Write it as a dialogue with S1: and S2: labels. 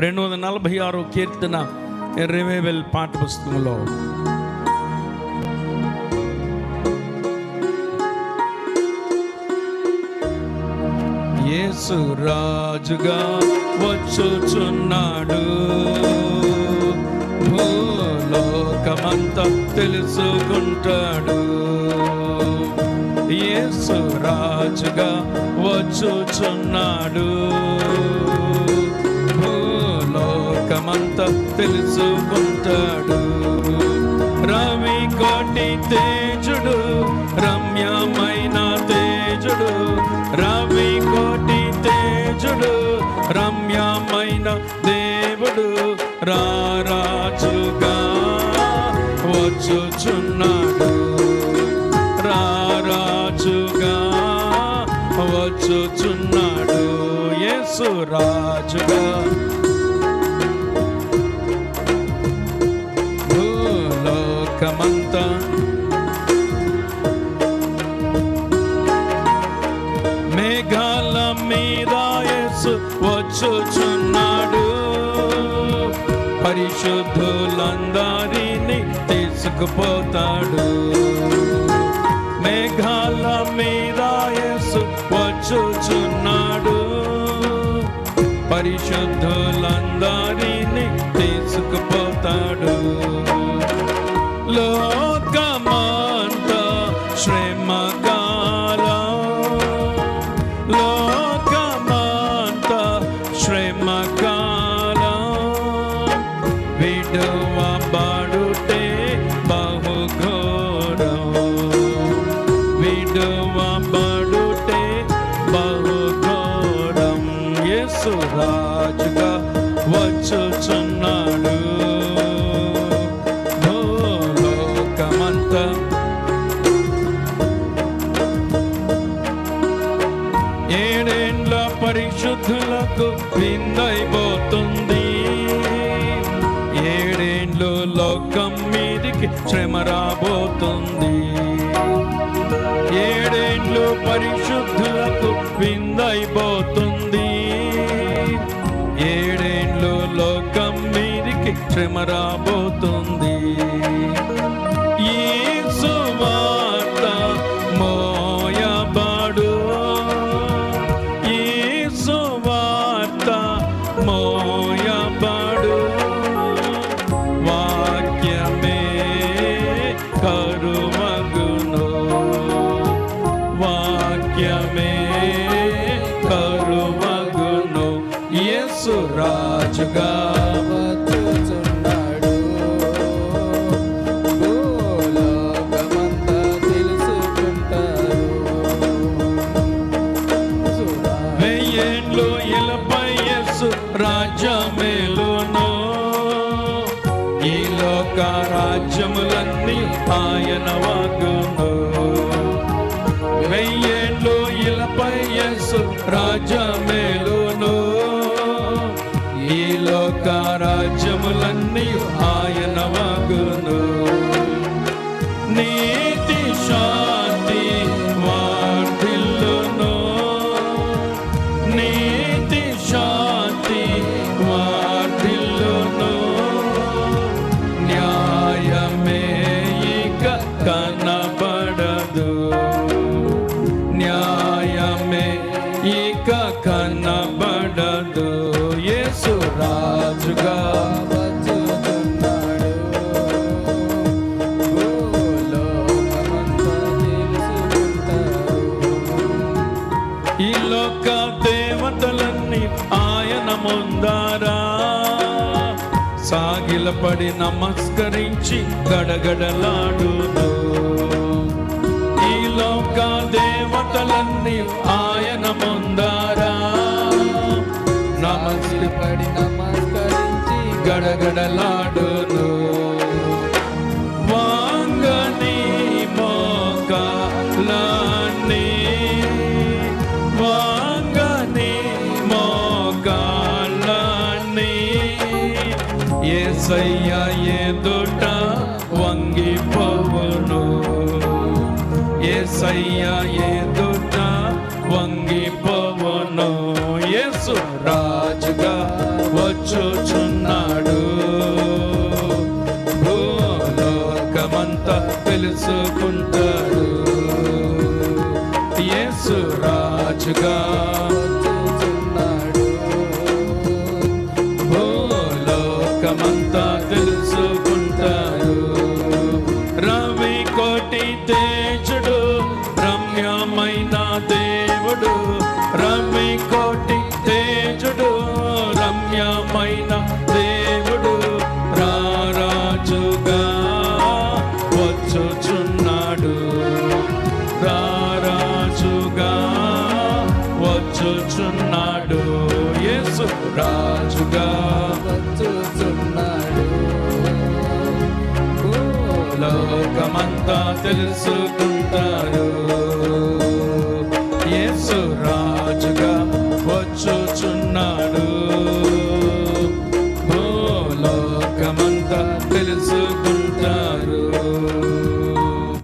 S1: రెండు వందల నలభై ఆరు కీర్తన రివైవల్ పాఠ పుస్తకంలో. యేసు రాజుగా వచ్చుచున్నాడు. భూలోకమంతా తెలుసుకుంటాడు. యేసు రాజుగా వచ్చుచున్నాడు. అంతా తెలుసుకుంటాడు. రవి కోటి తేజుడు రమ్యమైన తేజుడు. రవి కోటి తేజుడు రమ్యమైన దేవుడు. రారాజుగా వచ్చుచున్నాడు. రారాజుగా వచ్చుచున్నాడు. యేసు రాజుగా పరిశుద్ధులందరినీ తీసుకుపోతాడు. మేఘాల మీద యేసు వచ్చుచున్నాడు. పరిశుద్ధులందరినీ తీసుకుపో ఏడేండ్ల పరిశుద్ధులకు విందైపోతుంది ఏడేండ్లు లోకం మీదికి శ్రమ రాబోతుంది. ఏడేండ్లు పరిశుద్ధులకు విందైపోతుంది ఏడేండ్లు లోకం మీదికి శ్రమ రాబో రాజుగా
S2: వచ్చుచున్నాడు భూలోకమంతా తెలుసుకుంటారు.
S1: వెయ్యేండ్లు ఇలపై యేసు రాజ్యమేలును. ఈ లోక రాజ్యములన్నీ ఆయన వాగును వెయ్యేండ్లు ఇలపై ఈ రాజ్యములన్నీ ఆయన వాగును. రాజుగా ఈ లోక దేవతలన్నీ ఆయన ముందారా. సాగిలపడి నమస్కరించి గడగడలాడును ఈ లోక దేవతలన్నీ ఆయన ముందారా.
S2: నమస్కపడి
S1: గడగడలాడును వాంగని మోకాలని వాంగని మోకాలని ఏసయ్య ఎదుట వంగిపోవును. ఏసయ్య ఎదుట వంగిపోవును. యేసు రాజుగా వచ్చి వచ్చుచున్నాడు భూలోకమంతా తెలుసుకుంటాడు. యేసు రాజుగా
S2: చూచున్నాడు.
S1: భూలోకమంతా తెలుసుకుంటాడు. రవి కోటి తేజుడు రమ్యమైన దేవుడు. రవి కోటి రాజుగా వచ్చుచున్నాడు లోకమంతా తెలుసుకుంటారు యేసు రా